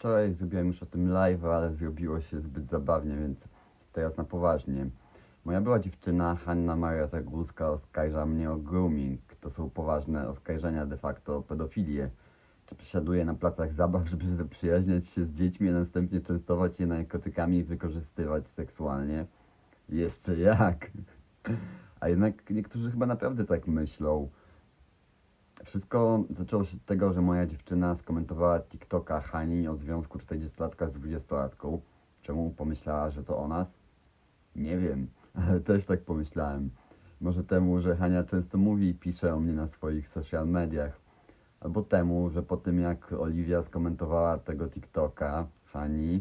wczoraj zrobiłem już o tym live, ale zrobiło się zbyt zabawnie, więc teraz na poważnie. Moja była dziewczyna, Hanna Maria Zagórska, oskarża mnie o grooming. To są poważne oskarżenia de facto o pedofilię. Czy przesiaduje na placach zabaw, żeby zaprzyjaźniać się z dziećmi, a następnie częstować je narkotykami i wykorzystywać seksualnie? Jeszcze jak? A jednak niektórzy chyba naprawdę tak myślą. Wszystko zaczęło się od tego, że moja dziewczyna skomentowała TikToka Hani o związku 40-latka z 20-latką. Czemu pomyślała, że to o nas? Nie wiem, ale też tak pomyślałem. Może temu, że Hania często mówi i pisze o mnie na swoich social mediach. Albo temu, że po tym jak Oliwia skomentowała tego TikToka Hani,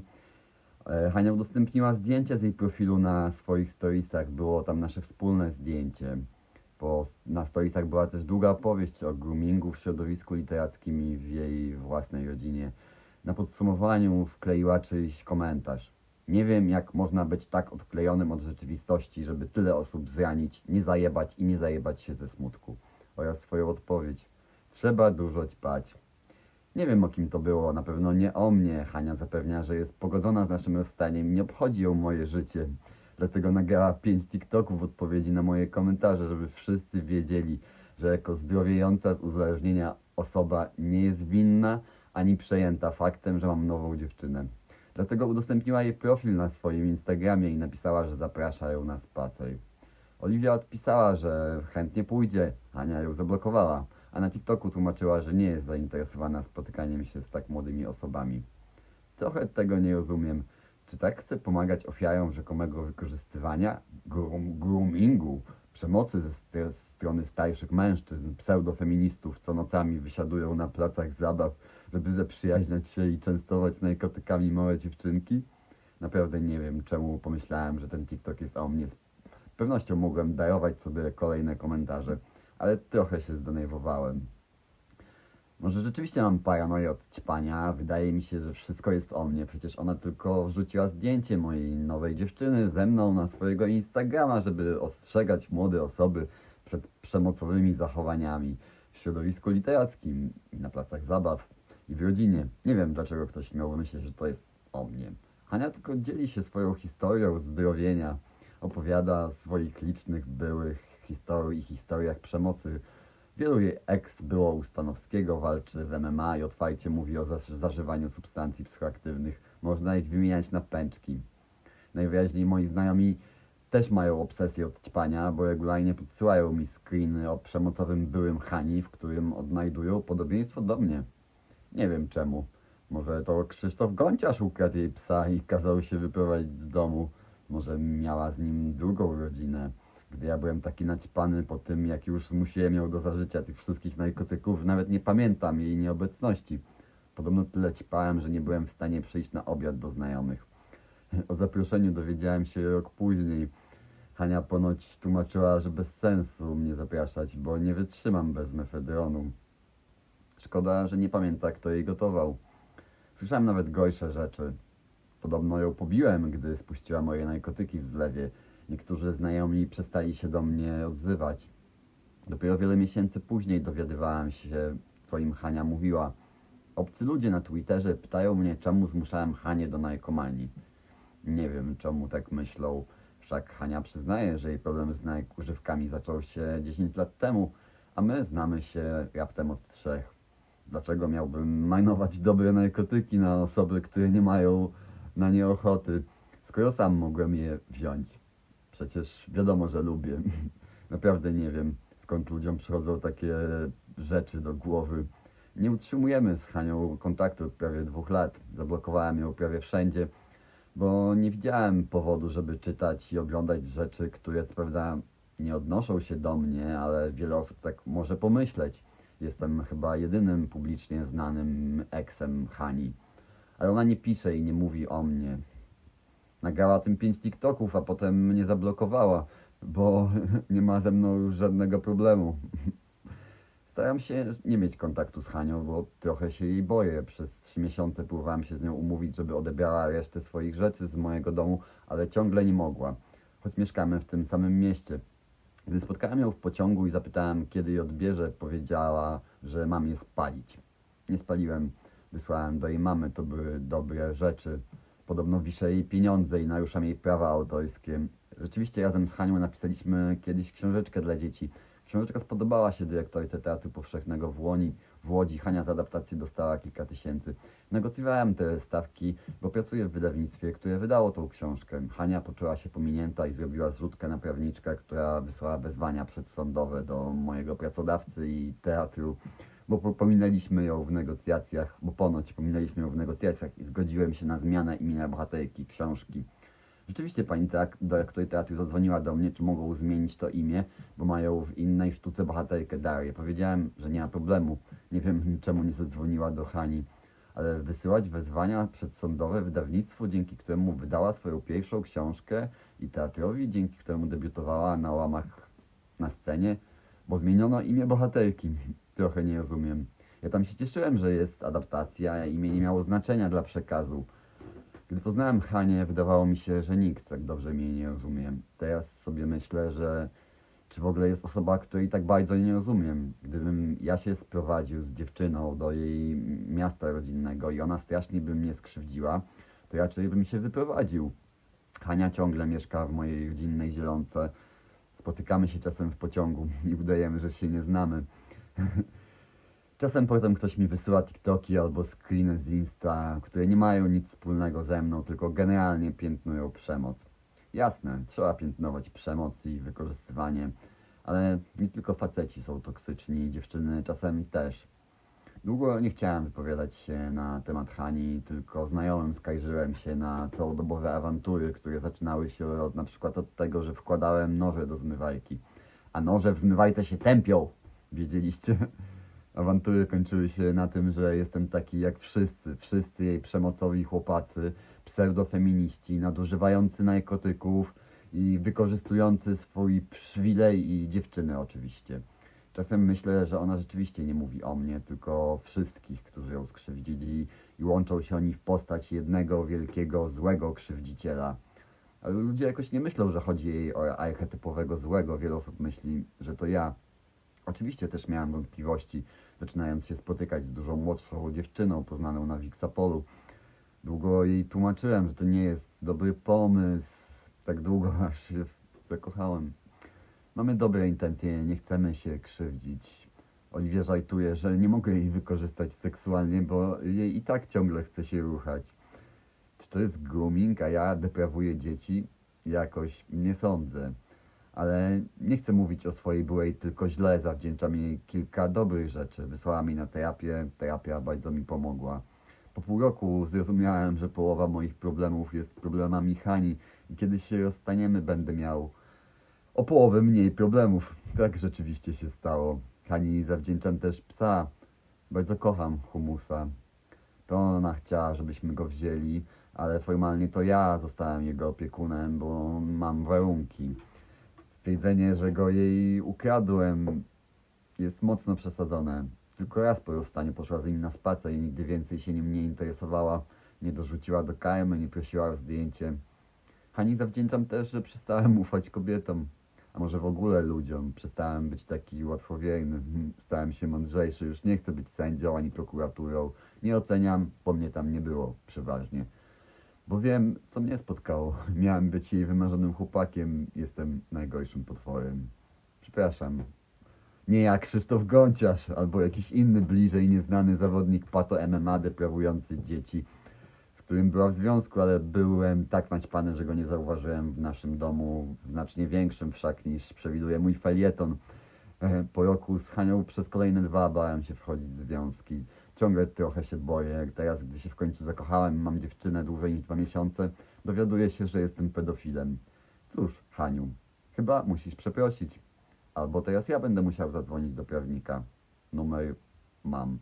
e, Hania udostępniła zdjęcie z jej profilu na swoich storiesach. Było tam nasze wspólne zdjęcie. Bo na storiesach była też długa opowieść o groomingu w środowisku literackim i w jej własnej rodzinie. Na podsumowaniu wkleiła czyjś komentarz. Nie wiem, jak można być tak odklejonym od rzeczywistości, żeby tyle osób zranić, nie zajebać i nie zajebać się ze smutku. Oraz swoją odpowiedź. Trzeba dużo ćpać. Nie wiem o kim to było, na pewno nie o mnie. Hania zapewnia, że jest pogodzona z naszym rozstaniem i nie obchodzi ją moje życie. Dlatego nagrała 5 TikToków w odpowiedzi na moje komentarze, żeby wszyscy wiedzieli, że jako zdrowiejąca z uzależnienia osoba nie jest winna ani przejęta faktem, że mam nową dziewczynę. Dlatego udostępniła jej profil na swoim Instagramie i napisała, że zaprasza ją na spacer. Oliwia odpisała, że chętnie pójdzie, Ania ją zablokowała, a na TikToku tłumaczyła, że nie jest zainteresowana spotykaniem się z tak młodymi osobami. Trochę tego nie rozumiem. Czy tak chce pomagać ofiarom rzekomego wykorzystywania, groom, groomingu, przemocy ze st- strony starszych mężczyzn, pseudofeministów, co nocami wysiadują na placach zabaw, żeby zaprzyjaźniać się i częstować narkotykami małe dziewczynki? Naprawdę nie wiem, czemu pomyślałem, że ten TikTok jest o mnie. Z pewnością mogłem darować sobie kolejne komentarze, ale trochę się zdenerwowałem. Może rzeczywiście mam paranoję od ćpania. Wydaje mi się, że wszystko jest o mnie. Przecież ona tylko wrzuciła zdjęcie mojej nowej dziewczyny ze mną na swojego Instagrama, żeby ostrzegać młode osoby przed przemocowymi zachowaniami w środowisku literackim na placach zabaw i w rodzinie. Nie wiem, dlaczego ktoś miał myśleć, że to jest o mnie. Hania tylko dzieli się swoją historią zdrowienia. Opowiada swoich licznych byłych historii i historiach przemocy Wielu jej ex było u Stanowskiego, walczy w MMA i otwarcie mówi o zażywaniu substancji psychoaktywnych. Można ich wymieniać na pęczki. Najwyraźniej moi znajomi też mają obsesję od ćpania, bo regularnie podsyłają mi screeny o przemocowym byłym Hani, w którym odnajdują podobieństwo do mnie. Nie wiem czemu. Może to Krzysztof Gonciarz ukradł jej psa i kazał się wyprowadzić z domu. Może miała z nim drugą rodzinę. Gdy ja byłem taki naćpany po tym, jak już zmusiłem ją do zażycia tych wszystkich narkotyków, nawet nie pamiętam jej nieobecności. Podobno tyle ćpałem, że nie byłem w stanie przyjść na obiad do znajomych. O zaproszeniu dowiedziałem się rok później. Hania ponoć tłumaczyła, że bez sensu mnie zapraszać, bo nie wytrzymam bez mefedronu. Szkoda, że nie pamięta, kto jej gotował. Słyszałem nawet gorsze rzeczy. Podobno ją pobiłem, gdy spuściła moje narkotyki w zlewie. Niektórzy znajomi przestali się do mnie odzywać. Dopiero wiele miesięcy później dowiadywałem się, co im Hania mówiła. Obcy ludzie na Twitterze pytają mnie, czemu zmuszałem Hanię do narkomanii. Nie wiem, czemu tak myślą. Wszak Hania przyznaje, że jej problem z nadużywkami zaczął się 10 lat temu, a my znamy się raptem od trzech. Dlaczego miałbym marnować dobre narkotyki na osoby, które nie mają na nie ochoty, skoro sam mogłem je wziąć? Przecież wiadomo, że lubię. Naprawdę nie wiem, skąd ludziom przychodzą takie rzeczy do głowy. Nie utrzymujemy z Hanią kontaktu od prawie dwóch lat. Zablokowałem ją prawie wszędzie, bo nie widziałem powodu, żeby czytać i oglądać rzeczy, które co prawda nie odnoszą się do mnie, ale wiele osób tak może pomyśleć. Jestem chyba jedynym publicznie znanym eksem Hani. Ale ona nie pisze i nie mówi o mnie. Nagrała tym pięć TikToków, a potem mnie zablokowała, bo nie ma ze mną już żadnego problemu. Staram się nie mieć kontaktu z Hanią, bo trochę się jej boję. Przez trzy miesiące próbowałem się z nią umówić, żeby odebrała resztę swoich rzeczy z mojego domu, ale ciągle nie mogła, choć mieszkamy w tym samym mieście. Gdy spotkałem ją w pociągu i zapytałem, kiedy je odbierze, powiedziała, że mam je spalić. Nie spaliłem. wysłałem do jej mamy, to były dobre rzeczy. Podobno wiszę jej pieniądze i naruszam jej prawa autorskie. Rzeczywiście razem z Hanią napisaliśmy kiedyś książeczkę dla dzieci. Książeczka spodobała się dyrektorce Teatru Powszechnego w Łoni. W Łodzi Hania za adaptację dostała kilka tysięcy. Negocjowałem te stawki, bo pracuję w wydawnictwie, które wydało tą książkę. Hania poczuła się pominięta i zrobiła zrzutkę na prawniczkę, która wysłała wezwania przedsądowe do mojego pracodawcy i teatru, bo po- pominęliśmy ją w negocjacjach, bo ponoć pominęliśmy ją w negocjacjach i zgodziłem się na zmianę imienia bohaterki książki. Rzeczywiście pani teak- dyrektor teatru zadzwoniła do mnie, czy mogą zmienić to imię, bo mają w innej sztuce bohaterkę Darię. Powiedziałem, że nie ma problemu. Nie wiem, czemu nie zadzwoniła do Hani, ale wysyłać wezwania przedsądowe wydawnictwu, dzięki któremu wydała swoją pierwszą książkę i teatrowi, dzięki któremu debiutowała na łamach na scenie, bo zmieniono imię bohaterki. Trochę nie rozumiem. Ja tam się cieszyłem, że jest adaptacja, imię nie miało znaczenia dla przekazu. Gdy poznałem Hanię, wydawało mi się, że nikt tak dobrze mnie nie rozumie. Teraz sobie myślę, że czy w ogóle jest osoba, której tak bardzo nie rozumiem. Gdybym ja się sprowadził z dziewczyną do jej miasta rodzinnego i ona strasznie by mnie skrzywdziła, to raczej bym się wyprowadził. Hania ciągle mieszka w mojej rodzinnej zielonce. Spotykamy się czasem w pociągu i udajemy, że się nie znamy. Czasem potem ktoś mi wysyła TikToki albo screeny z Insta, które nie mają nic wspólnego ze mną, tylko generalnie piętnują przemoc. Jasne, trzeba piętnować przemoc i wykorzystywanie, ale nie tylko faceci są toksyczni, dziewczyny czasem też. Długo nie chciałem wypowiadać się na temat Hani, tylko znajomym skarżyłem się na całodobowe awantury, które zaczynały się od, na przykład od tego, że wkładałem noże do zmywajki. A noże w zmywajce się tępią! Wiedzieliście? Awantury kończyły się na tym, że jestem taki jak wszyscy, wszyscy jej przemocowi chłopacy, pseudofeminiści, nadużywający narkotyków i wykorzystujący swój przywilej i dziewczyny oczywiście. Czasem myślę, że ona rzeczywiście nie mówi o mnie, tylko o wszystkich, którzy ją skrzywdzili i łączą się oni w postać jednego wielkiego, złego krzywdziciela. Ale ludzie jakoś nie myślą, że chodzi jej o archetypowego złego. Wiele osób myśli, że to ja. Oczywiście też miałem wątpliwości, zaczynając się spotykać z dużo młodszą dziewczyną poznaną na Wixapolu. Długo jej tłumaczyłem, że to nie jest dobry pomysł. Tak długo, aż się zakochałem. Mamy dobre intencje, nie chcemy się krzywdzić. Oliwia żartuje, że nie mogę jej wykorzystać seksualnie, bo jej i tak ciągle chce się ruchać. Czy to jest grooming, a ja deprawuję dzieci? Jakoś nie sądzę. Ale nie chcę mówić o swojej byłej tylko źle, zawdzięczam jej kilka dobrych rzeczy. Wysłała mnie na terapię, terapia bardzo mi pomogła. Po pół roku zrozumiałem, że połowa moich problemów jest problemami Hani i kiedy się rozstaniemy, będę miał o połowę mniej problemów. Tak rzeczywiście się stało. Hani zawdzięczam też psa. Bardzo kocham humusa. To ona chciała, żebyśmy go wzięli, ale formalnie to ja zostałem jego opiekunem, bo mam warunki. Stwierdzenie, że go jej ukradłem jest mocno przesadzone. Tylko raz po rozstaniu poszła z nim na spacer i nigdy więcej się nim nie interesowała. Nie dorzuciła do karmy, nie prosiła o zdjęcie. Hani zawdzięczam też, że przestałem ufać kobietom. A może w ogóle ludziom. Przestałem być taki łatwowierny. Stałem się mądrzejszy. Już nie chcę być sędzią ani prokuraturą. Nie oceniam, bo mnie tam nie było przeważnie. Bo wiem, co mnie spotkało. Miałem być jej wymarzonym chłopakiem. Jestem najgorszym potworem. Przepraszam. Nie jak Krzysztof Gąciarz albo jakiś inny bliżej nieznany zawodnik pato MMA deprawujący dzieci, z którym była w związku, ale byłem tak naćpany, że go nie zauważyłem w naszym domu, znacznie większym wszak niż przewiduje mój felieton. E, Po roku z Hanią przez kolejne dwa bałem się wchodzić w związki. Ciągle trochę się boję. Teraz, gdy się w końcu zakochałem, mam dziewczynę dłużej niż dwa miesiące, dowiaduję się, że jestem pedofilem. Cóż, Haniu, chyba musisz przeprosić. Albo teraz ja będę musiał zadzwonić do prawnika. Numer mam.